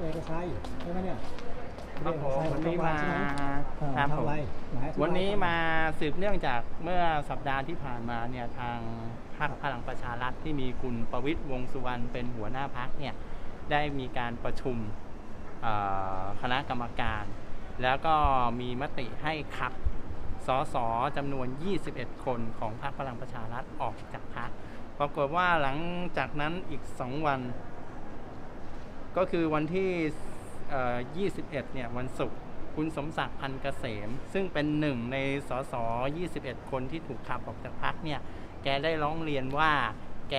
เอกชัยใช่ไหมเนี่ยครับผมวันนี้มาใช่ไหคครัรับบผทำมอะไรไหอธิบยวันนี้มาสืบเนื่องจากเมื่อสัปดาห์ที่ผ่านมาเนี่ยทางพรรคพลังประชารัฐที่มีคุณประวิตยวงษ์สุวรรณเป็นหัวหน้าพักเนี่ยได้มีการประชุมเอ่อคณะกรรมการ แล้วก็มีมติให้ขับสสจำนวน 21 คนของพรรคพลังประชารัฐออกจากพรรคปรากฏว่าหลังจากนั้นอีก 2 วัน ก็คือวันที่ 21 เนี่ยวันศุกร์คุณสมศักดิ์พันเกษม ซึ่งเป็นหนึ่งในสส21 คนที่ถูกขับออกจากพรรคเนี่ย แกได้ร้องเรียนว่าแก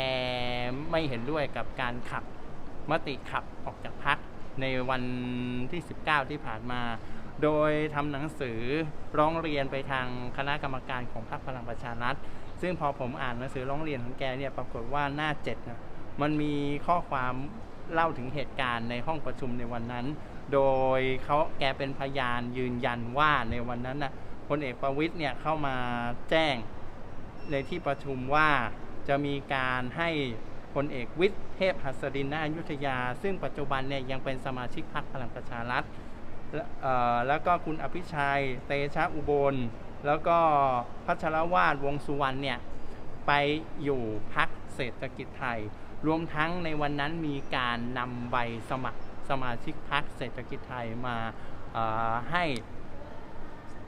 ไม่เห็นด้วยกับการขับมติขับออกจากพรรคในวันที่ 19 ที่ผ่านมา โดยทำหนังสือร้องเรียนไปทางคณะกรรมการของพรรคพลังประชารัฐ ซึ่งพอผมอ่านหนังสือร้องเรียนของแกเนี่ยปรากฏว่าหน้าเจ็ดนะมันมีข้อความ เล่าถึงเหตุการณ์ในห้องประชุมในวันนั้น โดยเขาแกเป็นพยานยืนยันว่าในวันนั้นน่ะพลเอกประวิตยเนี่ยเข้ามาแจ้งในที่ประชุมว่าจะมีการให้พลเอกวิทย์เทพหัสดินณอยุธยา ซึ่งปัจจุบันเนี่ยยังเป็นสมาชิกพรรคพลังประชารัฐแล้วก็คุณอภิชัย เตชะอุบล แล้วก็พัชรวาดวงสุวรรณเนี่ยไปอยู่พักเศรษฐกิจไทย รวมทั้งในวันนั้นมีการนำใบสมัครสมาชิกพักเศรษฐกิจไทยมาให้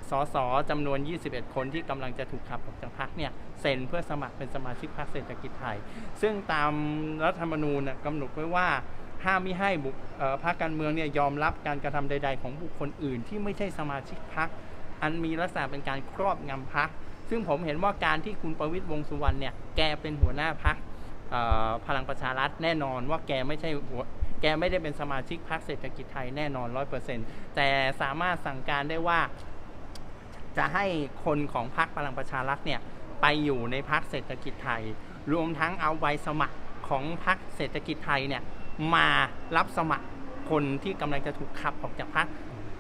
สสจำนวน 21 คนที่กำลังจะถูกขับออกจากพักเนี่ยเซ็นเพื่อสมัครเป็นสมาชิกพรรคเศรษฐกิจไทย ซึ่งตามรัฐธรรมนูญกำหนดไว้ว่าห้ามไม่ให้บุคพรรคการเมืองเนี่ยยอมรับการกระทำใด ๆ ของบุคคลอื่น ที่ไม่ใช่สมาชิกพรรคอันมีลักษณะเป็นการครอบงำพรรคซึ่งผมเห็นว่าการที่คุณประวิตยวงสุวรรณเนี่ยแกเป็นหัวหน้าพรรค พลังประชารัฐแน่นอนว่าแกไม่ใช่หัวแกไม่ได้เป็นสมาชิกพรรคเศรษฐกิจไทยแน่นอนร้อยเปอร์เซ็นต์แต่สามารถสั่งการได้ว่า จะให้คนของพรรคพลังประชารัฐเนี่ยไปอยู่ในพรรคเศรษฐกิจไทย รวมทั้งเอาใบสมัครของพรรคเศรษฐกิจไทยเนี่ยมารับสมัครคนที่กำลังจะถูกขับออกจากพรรค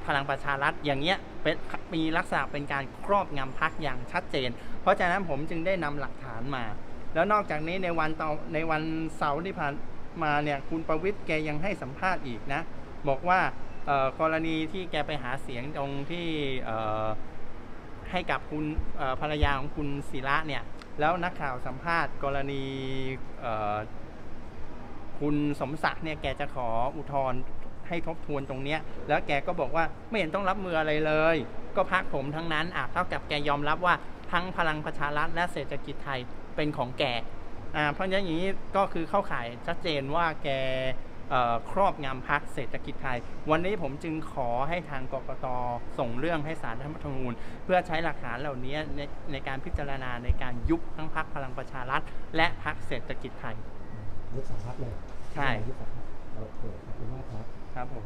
พลังประชารัฐอย่างเงี้ยเป็นมีลักษณะเป็นการครอบงำพรรคอย่างชัดเจน เพราะฉะนั้นผมจึงได้นำหลักฐานมา แล้วนอกจากนี้ในวันต่อในวันเสาร์ที่ผ่านมาเนี่ยคุณประวิทย์แกยังให้สัมภาษณ์อีกนะ บอกว่ากรณีที่แกไปหาเสียงตรงที่ให้กับคุณภรรยาของคุณศิระเนี่ย แล้วนักข่าวสัมภาษณ์ กรณีคุณสมศักดิ์เนี่ยแกจะขออุทธรณ์ให้ทบทวนตรงเนี้ย แล้วแกก็บอกว่าไม่เห็นต้องรับมืออะไรเลย ก็พักผมทั้งนั้นอะเท่ากับแกยอมรับว่าทั้งพลังประชารัฐและเศรษฐกิจไทย เป็นของแกอ่าเพราะฉะนั้นอย่างนี้ก็คือเข้าข่ายชัดเจนว่าแกเอ่อครอบงำพักเศรษฐกิจไทย วันนี้ผมจึงขอให้ทางกกตส่งเรื่องให้สารรัฐธรรมนูญ เพื่อใช้หลักฐานเหล่านี้ในในการพิจารณาในการยุบทั้งพักพลังประชารัฐ และพักเศรษฐกิจไทยยุบสองพักเลยใช่ยุบสองพักโอเคขอบคุณมากครับครับผม